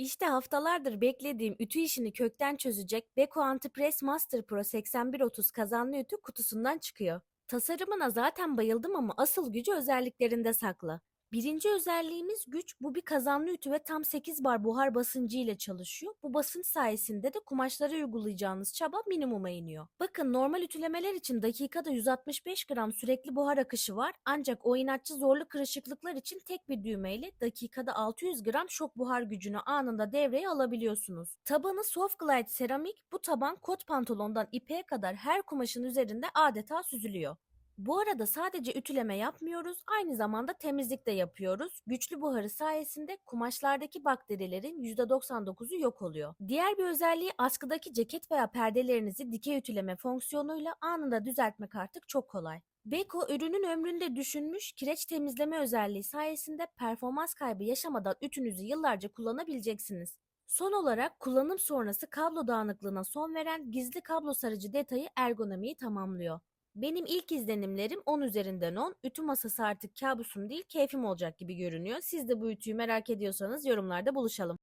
İşte haftalardır beklediğim ütü işini kökten çözecek Beko Antipress Master Pro 8130 kazanlı ütü kutusundan çıkıyor. Tasarımına zaten bayıldım ama asıl gücü özelliklerinde saklı. Birinci özelliğimiz güç. Bu bir kazanlı ütü ve tam 8 bar buhar basıncı ile çalışıyor. Bu basınç sayesinde de kumaşlara uygulayacağınız çaba minimuma iniyor. Bakın normal ütülemeler için dakikada 165 gram sürekli buhar akışı var. Ancak o inatçı zorlu kırışıklıklar için tek bir düğmeyle dakikada 600 gram şok buhar gücünü anında devreye alabiliyorsunuz. Tabanı Soft Glide seramik. Bu taban kot pantolondan ipeğe kadar her kumaşın üzerinde adeta süzülüyor. Bu arada sadece ütüleme yapmıyoruz, aynı zamanda temizlik de yapıyoruz. Güçlü buharı sayesinde kumaşlardaki bakterilerin %99'u yok oluyor. Diğer bir özelliği askıdaki ceket veya perdelerinizi dikey ütüleme fonksiyonuyla anında düzeltmek artık çok kolay. Beko ürünün ömründe düşünmüş kireç temizleme özelliği sayesinde performans kaybı yaşamadan ütünüzü yıllarca kullanabileceksiniz. Son olarak kullanım sonrası kablo dağınıklığına son veren gizli kablo sarıcı detayı ergonomiyi tamamlıyor. Benim ilk izlenimlerim 10 üzerinden 10. Ütü masası artık kabusum değil keyfim olacak gibi görünüyor. Siz de bu ütüyü merak ediyorsanız yorumlarda buluşalım.